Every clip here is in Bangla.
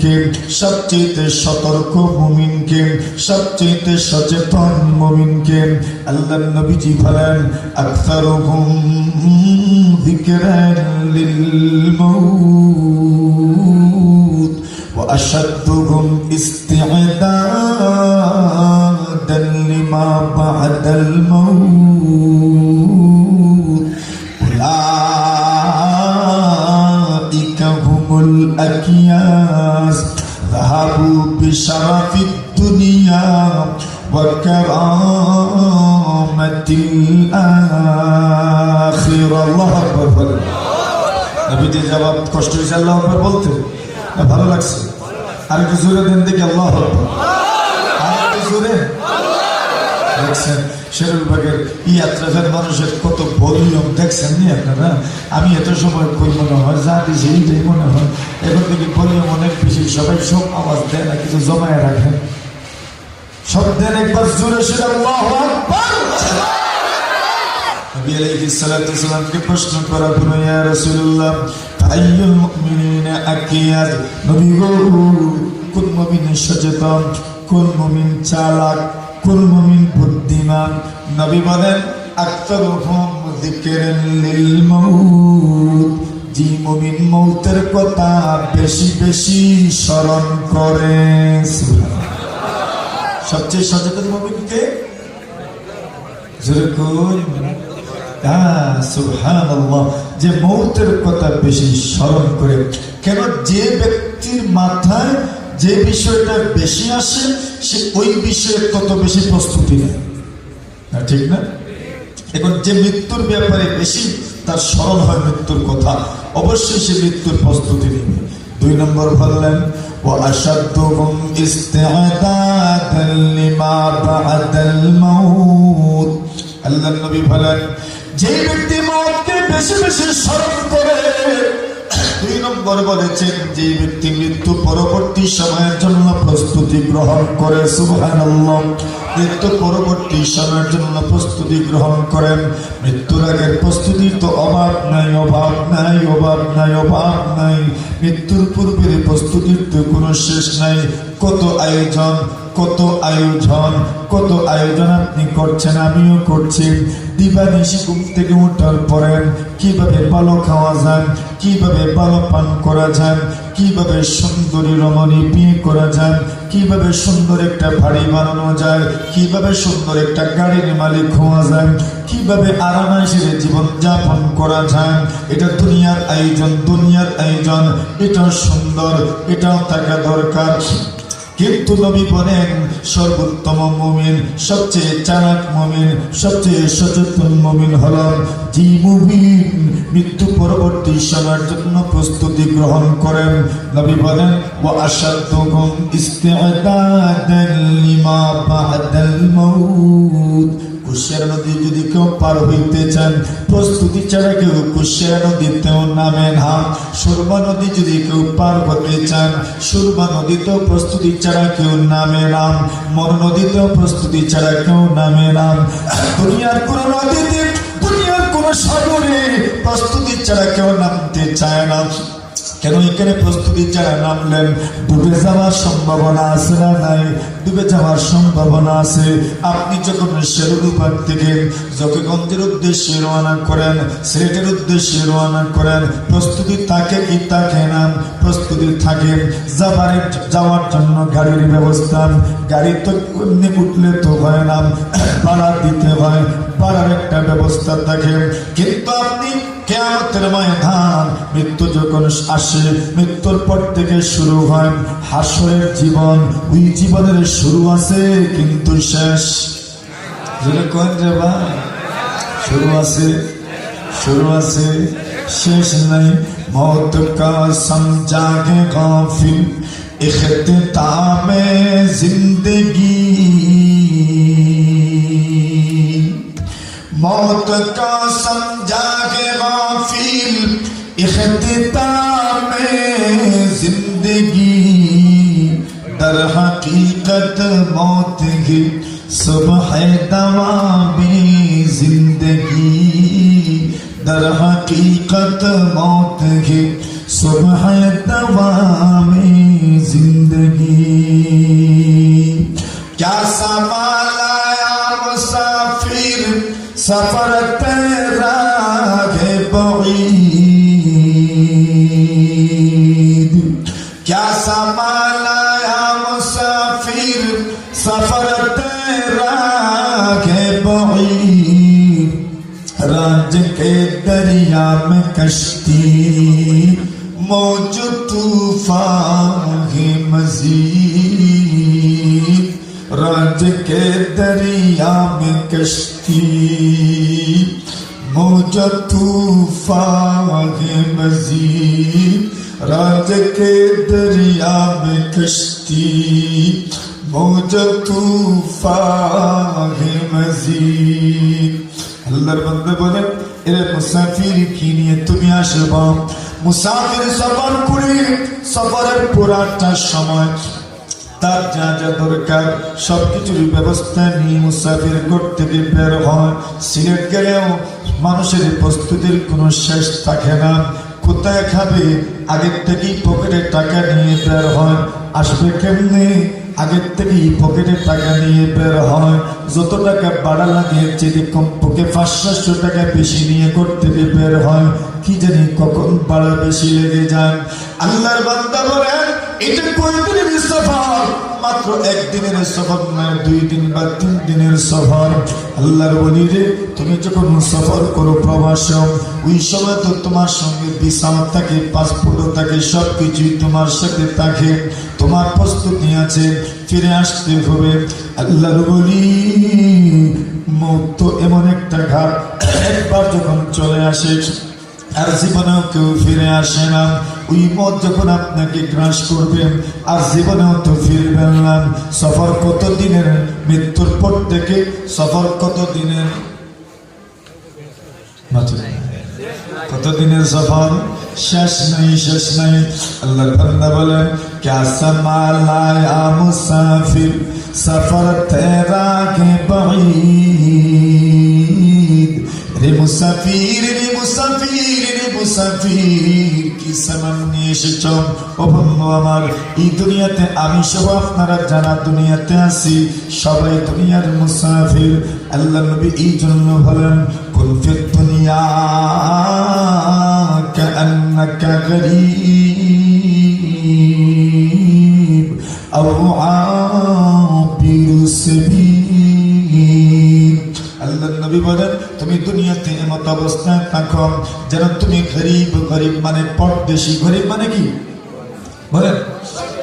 মুমিনকে সবচেয়ে সতর্ক মুমিনকে সবচেয়ে সচেতন মুমিনকে আল্লাহ নবীজি বলেন, আকসারুহুম যিকরান লিল মাউত ওয়া আশাদুহুম ইস্তি'দাদান লিমা বা'দাল মাউত উলাইকা হুমুল আকিয়া بشرف الدنيا وكرامة الآخرة الله أكبر নবীজি জবাব কষ্ট হয়েছে আল্লাহ আকবর বলতে না ভালো লাগছে আর একটু জোরে দেন দেখি আল্লাহ আকবর আর একটু জোরে দেখছেন, শেরুলবাগের ইয়াত্রাফের মানুষের কত ভলিউম দেখছেন নি আপনারা? আমি এত সময় কই মনে হয় যা দিছি এইটাই মনে হয়। এখন থেকে ভলিউম অনেক বেশি, সবাই সব আওয়াজ দেয় না কিছু জমায় রাখেন সব দেন একবার জোরে নবী প্রশ্ন করা হলো, ইয়া রাসূলুল্লাহ মুমিনিনা আকিয়াদ? নবী গো, কোন মুমিন সচেতন? কোন মুমিন চালাক? কোন মুমিন বুদ্ধিমান। নবী বলেন যে মুমিন মৌতের কথা বেশি বেশি স্মরণ করে। সবচেয়ে সচেতন যে মৌতের কথা বেশি স্মরণ করে। কেন যে ব্যক্তির মাথায় যে বিষয়টা বেশি আসে সে ওই বিষয়ে তত বেশি প্রস্তুতি নেয় না, ঠিক না এখন যে মৃত্যুর ব্যাপারে বেশি তার স্মরণ হয় মৃত্যুর কথা অবশ্যই সে মৃত্যুর প্রস্তুতি নেবে দুই নম্বর বললেন وأشدهم استعدادا لما بعد الموت আল্লাহ নবী বলেন যে ব্যক্তি মৌতকে বেশি বেশি স্মরণ করে দুই নম্বর বলেছেন, যে ব্যক্তি মৃত্যু পরবর্তী সময়ের জন্য প্রস্তুতি গ্রহণ করে মৃত্যু পরবর্তী সময়ের জন্য প্রস্তুতি গ্রহণ করেন। মৃত্যুর আগের প্রস্তুতির তো অভাব নাই অভাব নাই অভাব নাই অভাব নাই। মৃত্যুর পূর্বের প্রস্তুতির তো কোনো শেষ নাই। কত আয়োজন কত আয়োজন কত আয়োজন আপনি করছেন, আমিও করছি। দিবানিশি ঘুম থেকে উঠার পরে কীভাবে ভালো খাওয়া যায়, কীভাবে ভালো পান করা যায়, কীভাবে সুন্দরী রমণী বিয়ে করা যায়, কীভাবে সুন্দর একটা বাড়ি বানানো যায়, কীভাবে সুন্দর একটা গাড়ির মালিক হওয়া যায়, কীভাবে আরামাইশের জীবন যাপন করা যায়। এটা দুনিয়ার আয়োজন দুনিয়ার আয়োজন। এটা সুন্দর, এটাও থাকা দরকার। কিন্তু নবী বলেন, সর্বোত্তম মমিন, সবচেয়ে চালাক মমিন, সবচেয়ে সচেতন মমিন হলাম যে মুমিন মৃত্যু পরবর্তী সময়ের জন্য প্রস্তুতি গ্রহণ করেন। নবী বলেন ও আসাদুকুম ইস্তিআদাদান লিমা কুশিয়ার নদী যদি কেউ পার হইতে চান, প্রস্তুতি ছাড়া কেউ কুশিয়ার নদীতেও নামে না। সুরমা নদী যদি কেউ পার হতে চান, সুরমা নদীতেও প্রস্তুতি ছাড়া কেউ নামে না। মর নদীতেও প্রস্তুতি ছাড়া কেউ নামে না। দুনিয়ার কোনো নদীতে, দুনিয়ার কোনো সাগরে প্রস্তুতি ছাড়া কেউ নামতে চায় না। কেন এখানে প্রস্তুতি যারা নামলেন ডুবে যাওয়ার সম্ভাবনা আছে না নাই? ডুবে যাওয়ার সম্ভাবনা আছে। আপনি যখন শেরুরুপার থেকে জকিগঞ্জের উদ্দেশ্যে রওনা করেন, সিলেটের উদ্দেশ্যে রওনা করেন, প্রস্তুতি থাকে কি থাকে না, প্রস্তুতি থাকে যাবার যাওয়ার জন্য গাড়ির ব্যবস্থা। গাড়ি তো এমনি উঠলে তো হয় না, ভাড়া দিতে হয়, ভাড়ার একটা ব্যবস্থা থাকে। কিন্তু আপনি কেয়ামতের ময়দান, মৃত্যু যখন আসে, মৃত্যুর পর থেকে শুরু হয় হাসরের জীবন। ওই জীবনের শুরু আছে, কিন্তু শেষ। শুরু আছে শুরু আছে, শেষ নাই। মত কসম জাগে গাফিল। তামে জিন্দগি। मौत का समझा के गाफिल इख्तिताम ज़िंदगी। दर हकीकत मौत है, सुबह दवा में ज़िंदगी। दर हकीकत मौत है, सुबह दवा में ज़िंदगी। क्या समा تاج کے دریا میں کشتی موج طوفان ہی مزید۔ راج کے دریا میں کشتی موج طوفان ہی مزید۔ راج کے دریا میں کشتی موج طوفان ہی مزید۔ আল্লাহর বান্দা বলেন এরা মুসাফির কি নিয়ে তুমি আসবা? মুসাফির সফর করে সফরের পুরাটা সময় তার যা যা দরকার সবকিছুর ব্যবস্থা নিয়ে মুসাফির করতে গিয়ে বের হয়। সিলেট গেলেও মানুষের প্রস্তুতির কোনো শেষ থাকে না। কোথায় খাবে? আগের থেকেই পকেটে টাকা নিয়ে বের হয়। আসবে কেমনে? আগের থেকেই পকেটে টাকা নিয়ে বের হয়। যত টাকা বাড়া লাগে যদি কমপক্ষে পাঁচ টাকা বেশি নিয়ে করতে বের হয়। কি জানি কখন বাড়া বেশি লেগে যায়। আল্লাহর বান্দা বলেন এটা কয়দিনের সফর? মাত্র একদিনের সফর নয় দুই দিন বা তিন দিনের সফর। আল্লাহর বলি রে তুমি যখন সফর করো প্রবাস, ওই সময় তো তোমার সঙ্গে বিশাল থাকে পাসপোর্টও থাকে সব কিছুই তোমার সাথে থাকে। তোমার প্রস্তুতি আছে, ফিরে আসতে হবে। আল্লাহর বলি তো এমন একটা ঘাট। একবার যখন চলে আসে, আর জীবনেও কেউ ফিরে আসে না। ওই পথ যখন আপনাকে গ্রাস করবেন আর জীবনেও তো ফিরবেন না। সফর কত দিনের মৃত্যুর পর থেকে সফর কত দিনের কতদিনের সফর? শেষ নাই শেষ নাই। আল্লাহ বলেন ক্যাসা সফর তেরা কে বহি রে মুসাফির রে মুসাফির রে মুসাফির, কি সামান নিয়ে ও অভঙ্গ আমার, এই দুনিয়াতে আমি সব আপনারা জানা দুনিয়াতে আছি, সবাই দুনিয়ার মুসাফির। আল্লাহ নবী এই জন্য বলেন কুলফির দুনিয়া কান্নাকা গরিব আও আবির সাবিল আল্লাহ নবী বলেন তুমি দুনিয়াতে এমত অবস্থায় থাকো, যেন তুমি গরিব গরিব মানে পরদেশি। গরিব মানে কি? বলেন।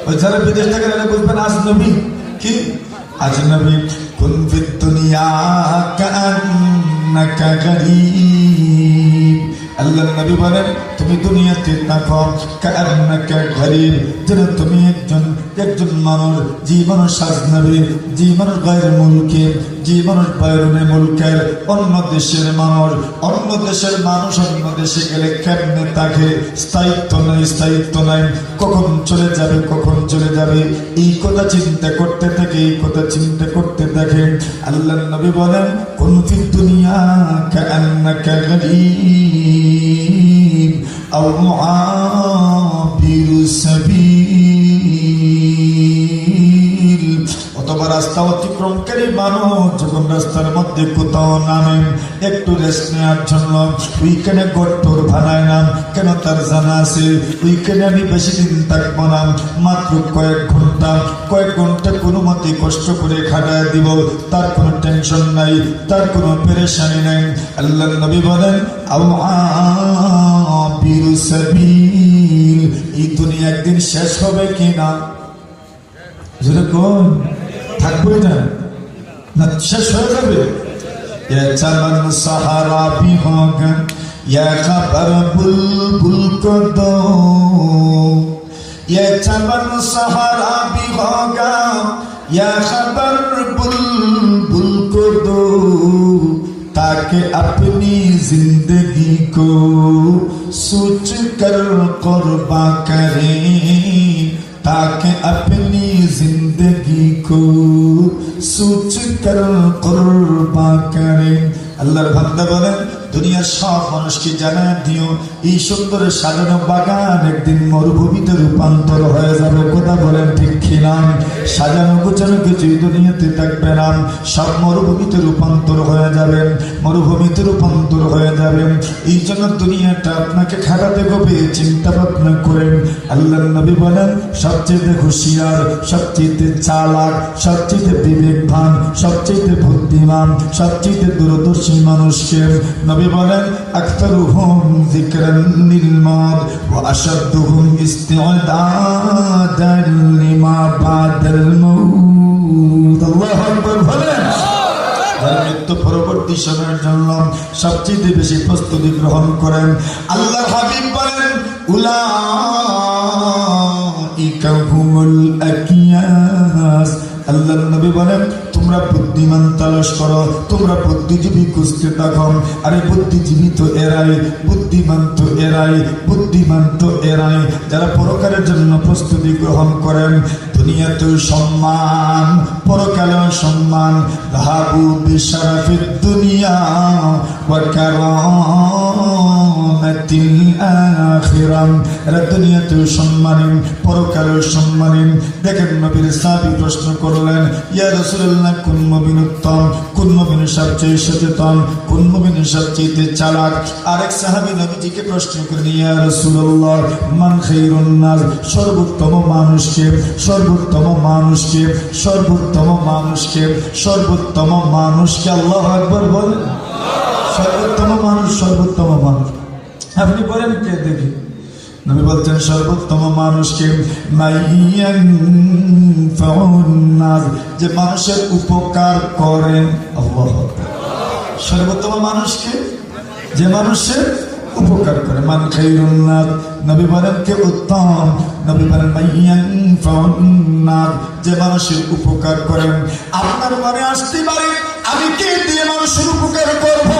ওই যারা বিদেশ থেকে বুঝবেন আজ নবী। কি? আজ নবী, কুন দুনিয়া কান্নাকা গরিব আল্লাহ নবী বলেন, তুমি দুনিয়াতে থাকো কান্নাকা গরিব। যেন তুমি একজন একজন মানুষ, জীবন সাজনবী, জীবন গায়ের মুলকে, জীবন বাইরনে মুলকের অন্য দেশের মানুষ, অন্য দেশের মানুষ অন্য দেশে গেলে কেমনে তাকে? স্থায়িত্ব নাই স্থায়িত্ব নাই। কখন চলে যাবে, কখন চলে যাবে? এই কথা চিন্তা করতে থাকে, এই কথা চিন্তা করতে থাকে। আল্লাহ নবী বলেন কোন দুনিয়া কান্নাকা গরিব। আও মুআবিরু সাবিল রাস্তা অতিক্রমকারী মানুষ যখন রাস্তার মধ্যে কোথাও নামেন। একটু রেস্ট নেওয়ার জন্য উইকেন্ডে গট্টর ভানায় নাম। কেন তার জানা আছে? উইকেন্ডে আমি বেশি দিন থাকব না। মাত্র কয়েক ঘণ্টা। কয়েক ঘণ্টা কোনো মতে কষ্ট করে খাটায় দিব। তার কোনো টেনশন নাই। তার কোনো পেরেশানি নাই। আল্লাহ নবী বলেন এই দুনিয়া একদিন শেষ হবে কিনা? যেরকম থাকবে না না শেষ হয়ে যাবে يا چمن سہارا بھی ہوگا یا خبر بلبل کو دو یہ چمن سہارا بھی ہوگا یا خبر بلبل کو دو تاکہ اپنی زندگی کو سوچ کر قربا کریں ताकि अपनी जिंदगी को सोच कर कुर्बा करें আল্লাহর বান্দা বলেন দুনিয়ার সব মানুষকে জানা দিও এই সুন্দর সাজানো বাগান একদিন মরুভূমিতে রূপান্তর হয়ে যাবে কথা বলেন ঠিক কিনা সাজানো গোছানো কিছুই দুনিয়াতে থাকবে না সব মরুভূমিতে রূপান্তর হয়ে যাবেন মরুভূমিতে রূপান্তর হয়ে যাবেন এই জন্য দুনিয়াটা আপনাকে খাটাতে হবে, চিন্তা ভাবনা করেন। আল্লাহ নবী বলেন, সবচেয়ে হুঁশিয়ার, সবচেয়ে চালাক, সবচেয়ে বিবেকবান, সবচেয়ে বুদ্ধিমান, সবচেয়ে দূরদর্শী মানুষকে নবী বলেন ইস্তিআদাদান লিমা বাদাল মাউত। আল্লাহু আকবার বলেন। মৃত্যু পরবর্তী সময়ের জন্য সবচেয়ে বেশি প্রস্তুতি গ্রহণ করেন আল্লাহ হাবিব বলেন হুমুল আল্লাহ নবী বলেন, তোমরা বুদ্ধিমান তালাশ করো, তোমরা বুদ্ধিজীবী খুঁজতে থাকো আরে বুদ্ধিজীবী তো এরাই, বুদ্ধিমান তো এরাই, বুদ্ধিমান তো এরাই। যারা পরকারের জন্য প্রস্তুতি গ্রহণ করেন দুনিয়াতেও সম্মান পরকালেও সম্মান ধাবু বিশারাফিদ দুনিয়া ওয়া নবীর প্রশ্ন করলেন, ইয়া সচেতন? চালাক? আরেক প্রশ্ন করেন ইয়া সর্বোত্তম মানুষকে সর্বোত্তম মানুষকে সর্বোত্তম মানুষকে সর্বোত্তম মানুষকে আল্লাহ আকবার বলেন। সর্বোত্তম মানুষ সর্বোত্তম মানুষ। আপনি বলেন কে দেখি? নবী বলছেন সর্বোত্তম মানুষকে যে মানুষের উপকার করেন। সর্বোত্তম মানুষকে যে মানুষের উপকার করে মান খাইরুন্নাস নবী বলেন কে উত্তম। নবী বলেন যে মানুষের উপকার করেন। আপনার মনে আসতে পারে, আমি কে দিয়ে মানুষের উপকার করব?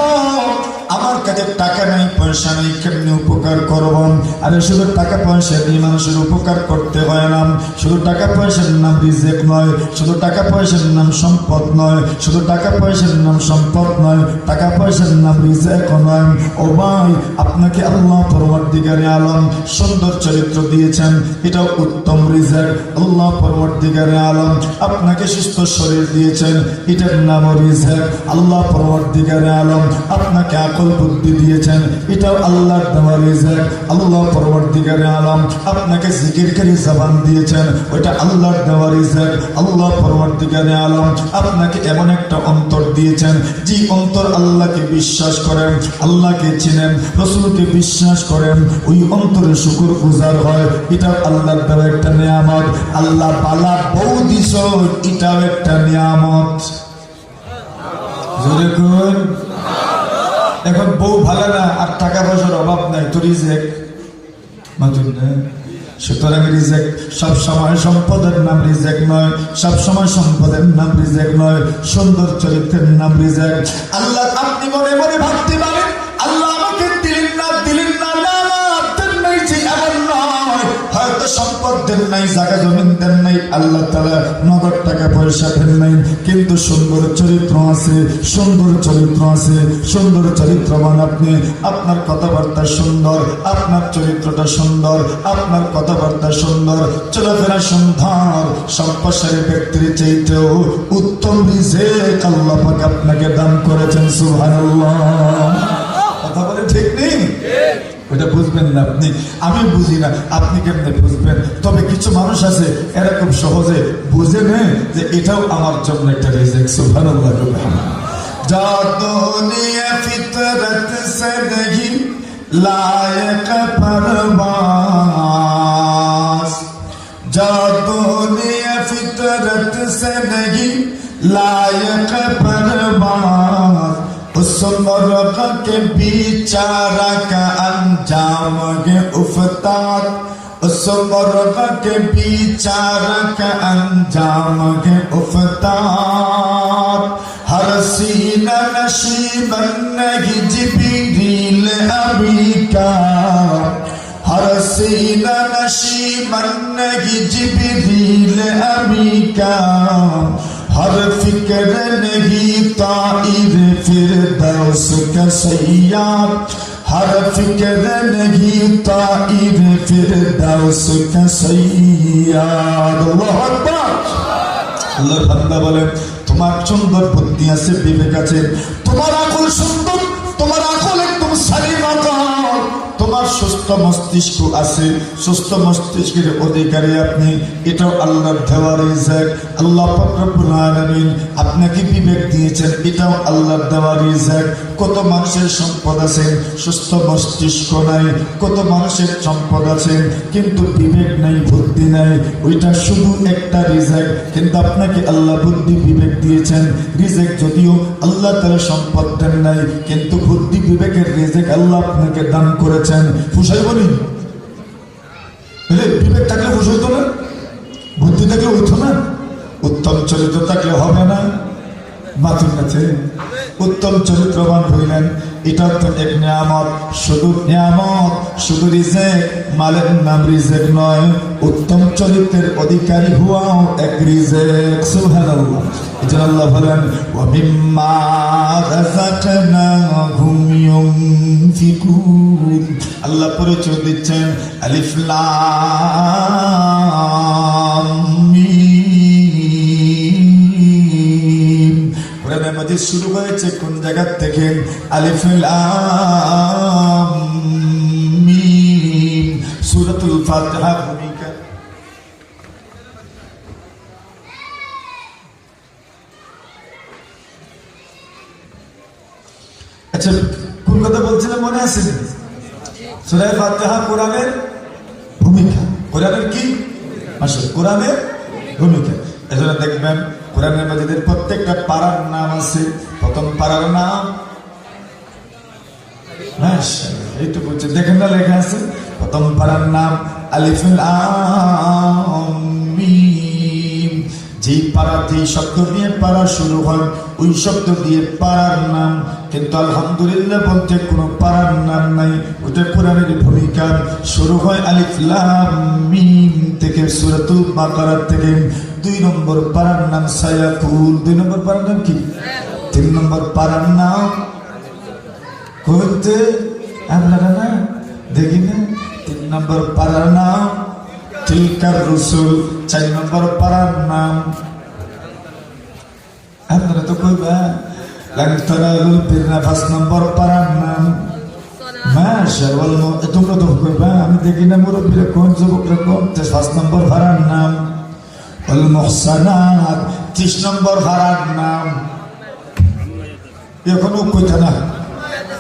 আমার কাছে টাকা নাই পয়সা নাই কেমনি উপকার করব আরে শুধু টাকা পয়সা দিয়ে মানুষের উপকার করতে হয় না। শুধু টাকা পয়সার নাম রিজেক নয়, শুধু টাকা পয়সার নাম সম্পদ নয়, শুধু টাকা পয়সার নাম সম্পদ নয়, টাকা পয়সার নাম রিজেক নয়। ও ভাই, আপনাকে আল্লাহ পরবর্তীকারে আলম সুন্দর চরিত্র দিয়েছেন। এটাও উত্তম রিজেক। আল্লাহ পরবর্তীকারে আলম আপনাকে সুস্থ শরীর দিয়েছেন। এটার নামও রিজেক। আল্লাহ পরবর্তীকারে আলম আপনাকে আকল বুদ্ধি দিয়েছেন। এটাও আল্লাহর দেওয়া রিজেক। আল্লাহ পরবর্তীকারে আলম আপনাকে জিকিরকারী জবান দিয়েছেন, ওইটা আল্লাহর দেওয়া রিজেক। আল্লাহ পরবর্তীকারে আলম আপনাকে এমন একটা অন্তর দিয়েছেন, যে অন্তর আল্লাহকে বিশ্বাস করেন, আল্লাহকে চিনেন, রসুলকে বিশ্বাস করেন, ওই অন্তরে শুকুর গুজার হয়। এটা আল্লাহর দেওয়া একটা নিয়ামত। আল্লাহ পালা বউ দিস এটাও একটা নিয়ামত। জোরে কর এখন বউ ভালো না, আর টাকা পয়সার অভাব নাই তো রিজেক্ট। মাতুন না? সুতরাং রিজেক সব সময় সম্পদের নাম রিজেক নয় সব সময় সম্পদের নাম রিজেক নয়, সুন্দর চরিত্রের নাম রিজেক আল্লাহ, আপনি মনে মনে ভাবতে পারেন সম্পদ দেন নাই, জায়গা জমিন দেন নাই, আল্লাহ তালা নগদ টাকা পয়সা দেন নাই। কিন্তু সুন্দর চরিত্র আছে, সুন্দর চরিত্র আছে, সুন্দর চরিত্রবান আপনি, আপনার কথাবার্তা সুন্দর, আপনার চরিত্রটা সুন্দর, আপনার কথাবার্তা সুন্দর, চলাফেরা সুন্দর সম্পসারী ব্যক্তির চাইতেও উত্তম রিজেক আল্লাহ পাক আপনাকে দান করেছেন, সুবহানাল্লাহ। কথা বলে ঠিক নেই? ওটা বুঝবেন না আপনি আমি বুঝি না আপনি কেমনে বুঝবেন তবে কিছু মানুষ আছে এরকম সহজে বুঝে নেয় যে এটাও আমার জন্য একটা রিজেক সুবহানাল্লাহ যা দুনিয়া ফিতরত সে नहीं लायक परवास जा दुनिया फितरत से नहीं लायक परवास حسن مرغ کے بیچارہ کا انجام ہے افتاد اس مرغ کے بیچارہ کا انجام ہے افتاد ہر سینہ نشیبن نہیں جبریل ابھی کا ہر سینہ نشیبن نہیں جبریل ابھی کا हर फिक्र नहीं ताइर फिर दौस का सैयाद हर फिक्र नहीं ताइर फिर दौस का सैयाद अल्लाह अकबर আল্লাহর বান্দা বলেন তোমার সুন্দর বুদ্ধি আছে বিবেক আছে তোমার আকল সুন্দর তোমার সুস্থ মস্তিষ্ক আছে, সুস্থ মস্তিষ্কের অধিকারী আপনি। এটাও আল্লাহর দেওয়া রিজাক আল্লাহ ফকরবুল আপনাকে বিবেক দিয়েছেন, এটাও আল্লাহর দেওয়া রিজাক কত মানুষের সম্পদ আছে, সুস্থ মস্তিষ্ক নাই, কত মানুষের সম্পদ আছে, কিন্তু বিবেক নাই, বুদ্ধি নাই। ওইটা শুধু একটা রিজাক, কিন্তু আপনাকে আল্লাহ বুদ্ধি বিবেক দিয়েছেন। রিজেক যদিও আল্লাহ তারা সম্পদ দেন নাই, কিন্তু বুদ্ধি বিবেকের রিজেক আল্লাহ আপনাকে দান করেছেন। বলি বিবেক থাকলে ফুস হইতো না, বুদ্ধি থাকলে হইতো না, উত্তম চরিত্র থাকলে হবে না। মাতুর কাছে উত্তম চরিত্রবান হইলেন। এটা তো এক নিয়ামত। শুধু নিয়ামত, শুধু রিজেক, মালের নাম রিজেক নয়, উত্তম চরিত্রের অধিকারী হওয়াও এক রিজেক। সুবহানাল্লাহ। এজন্য আল্লাহ বলেন ওয়া মিম্মা রাযাকনাহুম ইউনফিকুন। আল্লাহ পরিচয় দিচ্ছেন, আলিফ লাম। কোরআনের শুরু হয়েছে কোন জায়গা থেকে? আলিফ লাম মিম ফাতিহা ভূমিকা। আচ্ছা কোন কথা বলছিলাম মনে আছে? সূরা ফাতিহা কোরআনের ভূমিকা। কোরআনের কি? আসলে কোরআনের ভূমিকা। এজন্য দেখবেন কোরআনের মাজিদের প্রত্যেকটা পাড়ার নাম আছে। প্রথম পাড়ার নাম? বলছে দেখেন না লেখা আছে? প্রথম পাড়ার নাম আলিফুল আম মিম যেই পাড়া শব্দ দিয়ে পাড়া শুরু হয়, ওই শব্দ দিয়ে পাড়ার নাম। কিন্তু আলহামদুলিল্লাহ বলতে কোনো পাড়ার নাম নাই। ওটা কোরআনের ভূমিকা শুরু হয় আলিফ লাম মিম থেকে, সূরাতুল বাকারা থেকে। দুই নম্বর পাড়ার নাম সায়াকুল দুই নম্বর পাড়ার নাম কি? তিন নম্বর পাড়ার নাম করতে আপনারা না দেখি না? তিন নম্বর পাড়ার নাম তিলকার রসুল, চার নম্বর পাড়ার নাম আপনারা তো কইবা লাগতারালুল বিরনা পাঁচ নম্বর পাড়ার নাম। তোমরা তো কইবা, আমি দেখি না মুরব্বীরা কোন যুবকরা কোন পাঁচ নম্বর ভাড়ার নাম। অল মুহসানাত, ত্রিশ নম্বর ভাড়ার নাম। এখনও কইতা না।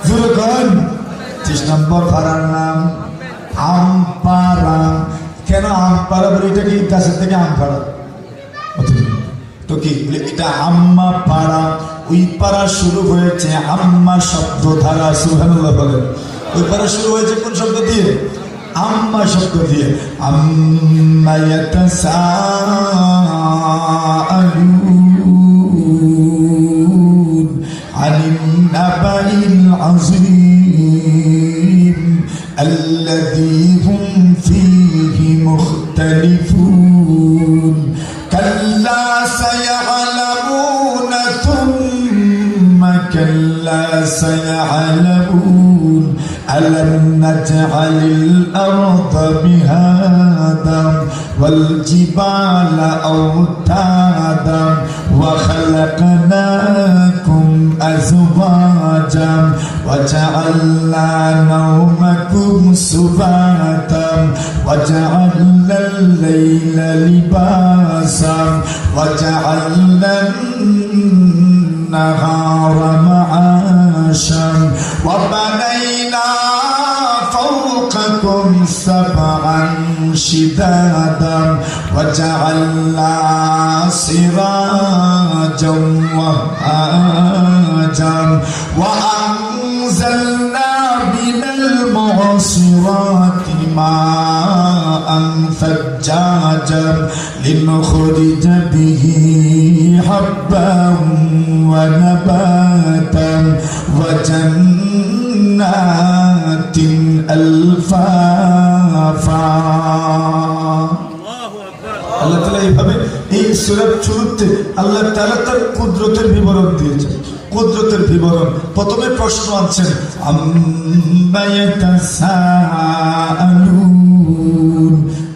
জোরে কন ত্রিশ নম্বর ভাড়ার নাম আমপাড়া কেন আমপাড়া বলে? এটা কি গাছের থেকে আম পাড়া? তো কি? এটা আম্মা পাড়া। ওই পাড়া শুরু হয়েছে আম্মা শব্দ ধারা সুহানুল্লাহ বলেন। ওই পাড়া শুরু হয়েছে কোন শব্দ দিয়ে? عما شبت فيه عما يتساءلون عن النبأ العظيم الذي هم فيه مختلفون. كلا سيعلمون ثم كلا سيعلمون ألم نجعل الأرض بهادا والجبال أوتادا وخلقناكم أزواجا وجعلنا نومكم سباتا وجعلنا الليل لباسا وجعلنا النهار معاشا وبنينا فوقكم سبعا شدادا وجعلنا سراجا وهاجا وأنزلنا من المعصرات ماء ثجاجا لنخرج به حبا আল্লাহ তালা এইভাবে এই আল্লাহ তার কুদরতের বিবরণ কুদরতের বিবরণ। প্রথমে প্রশ্ন আনছেন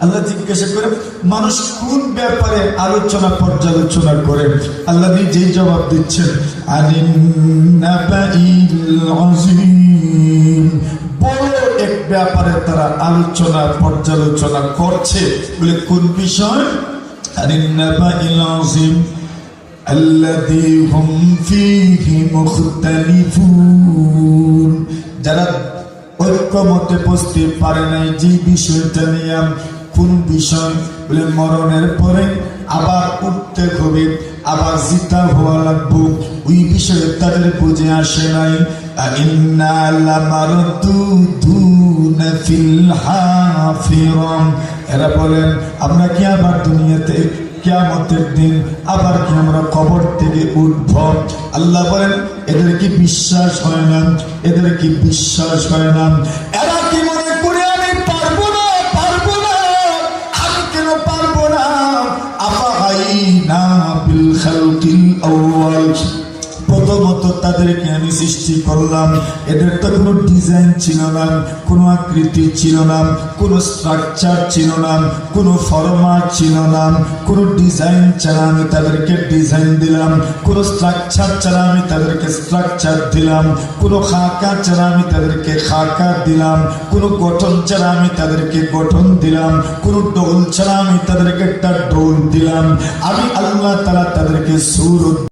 আল্লাহ জিজ্ঞাসা করে মানুষ কোন ব্যাপারে আলোচনা পর্যালোচনা করে? আল্লাহ যে জবাব দিচ্ছেন এক ব্যাপারে তারা আলোচনা, পর্যালোচনা করছে। বলে, কোন বিষয়? যারা ঐক্যমতে বসতে পারে নাই, যে বিষয়টা নিয়ে কোন বিষয়, বলে, মরণের পরে আবার উঠতে হবে, আবার জিতা হওয়া লাগবো। ওই বিষয়ে তাদের বুঝে আসে নাই। ইন্না লামারদুদুনা ফিল হাফিরাম এরা বলেন, আমরা কি আবার দুনিয়াতে, কিয়ামতের দিন আবার কি আমরা কবর থেকে উঠব? আল্লাহ বলেন, এদের কি বিশ্বাস হয় না? এদের কি বিশ্বাস হয় না? এরা কি মনে করে, আমি পারব না পারব না আমি কেন পারব না? আফাহাই না বিল খালকিল আউয়াল। প্রথমত তাদেরকে আমি সৃষ্টি করলাম। এদের তো কোনো ডিজাইন ছিল না, কোনো আকৃতি ছিল না, কোনো স্ট্রাকচার ছিল না, কোনো ফরমাট ছিল না, কোনো ডিজাইন ছাড়া আমি তাদেরকে ডিজাইন দিলাম, কোনো স্ট্রাকচার ছাড়া আমি তাদেরকে স্ট্রাকচার দিলাম, কোনো খাকা ছাড়া আমি তাদেরকে খাকা দিলাম, কোনো গঠন ছাড়া আমি তাদেরকে গঠন দিলাম, কোনো ডোল ছাড়া আমি তাদেরকে একটা ডোল দিলাম। আমি আল্লাহ তারা তাদেরকে সুর